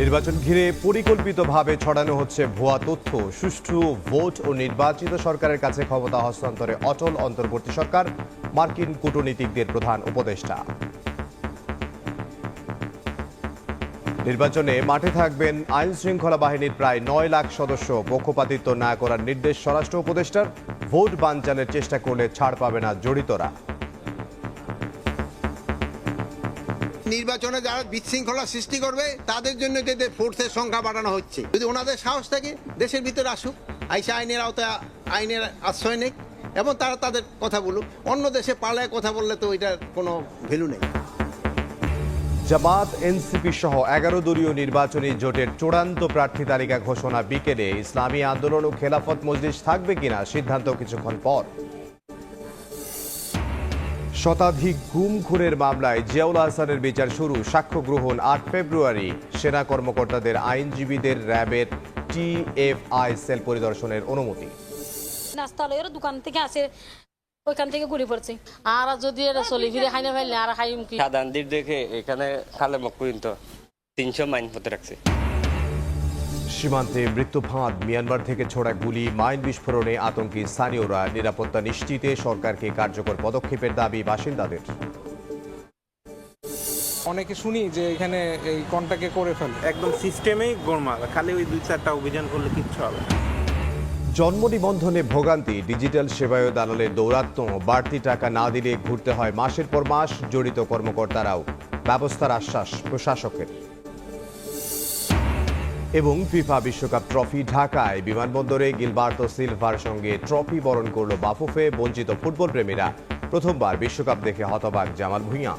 নির্বাচন ঘিরে পরিকল্পিতভাবে ছড়ানো হচ্ছে ভুয়া তথ্য। সুষ্ঠু ভোট ও নির্বাচিত সরকারের কাছে ক্ষমতা হস্তান্তরে অটল অন্তর্বর্তী সরকার, মার্কিন কূটনীতিকদের প্রধান উপদেষ্টা। নির্বাচনে মাঠে থাকবেন আইন শৃঙ্খলা বাহিনীর প্রায় নয় লাখ সদস্য। পক্ষপাতিত্ব না করার নির্দেশ স্বরাষ্ট্র উপদেষ্টার। ভোট বানচালের চেষ্টা করলে ছাড় পাবে না জড়িতরা। নির্বাচনে যারা বিশৃঙ্খলা সৃষ্টি করবে, তাদের জন্য যে ফোর্সের সংখ্যা বাড়ানো হচ্ছে। যদি ওনাদের সাহস থাকে, দেশের ভিতরে আসুক, আইসা আইনের আওতায় আইনের আশ্রয় নেই এবং তারা তাদের কথা বলুক। অন্য দেশে পালায় কথা বললে তো এটার কোনো ভ্যালু নেই। জামাত, এনসিপি সহ এগারো দলীয় নির্বাচনী জোটের চূড়ান্ত প্রার্থী তালিকা ঘোষণা বিকেলে। ইসলামী আন্দোলন ও খেলাফত মজলিস থাকবে কিনা সিদ্ধান্ত কিছুক্ষণ পর। শতাধিক গুম খুনের মামলায় জিয়াউল হাসানের বিচার শুরু সাক্ষ্য গ্রহণ আট ফেব্রুয়ারি। সেনা কর্মকর্তাদের আইনজীবীদের র্যাবের টিএফআই সেল পরিদর্শনের অনুমতি। নাস্তা লইয়ের দোকান থেকে আসে ওইখান থেকে ঘুরে পড়ছে। আর যদি এটা চলি ফিরে খাই না ফেললে আর খাইম কি? সাধারণ দিক দেখে এখানে খালে মক পর্যন্ত তিনশো মাইন হতে রাখছে। সীমান্তে মৃত্যু ফাঁদ মিয়ানমার থেকে ছোড়া গুলি মাইন বিস্ফোরণে আতঙ্কী স্থানীয়রা। নিরাপত্তা নিশ্চিতে সরকারকে কার্যকর পদক্ষেপের দাবি বাসিন্দাদের। অনেকে শুনি যে এখানে এই কন্টাকে করে ফেলে। একদম সিস্টেমেই গোলমাল খালি ওই দুই চারটা অভিযান করলে কিচ্ছু হবে না। জন্ম নিবন্ধনে ভোগান্তি ডিজিটাল সেবায় দালালের দৌরাত্ম্য বাড়তি টাকা না দিলে ঘুরতে হয় মাসের পর মাস জড়িত কর্মকর্তারাও। ব্যবস্থার আশ্বাস প্রশাসকের। এবং ফিফা বিশ্বকাপ ট্রফি ঢাকায়। বিমানবন্দরে গিলবার্তো সিলভার সঙ্গে ট্রফি বরণ করল বাফুফে বঞ্চিত ফুটবল প্রেমীরা প্রথমবার বিশ্বকাপ দেখে হতবাক জামাল ভুঁইয়া।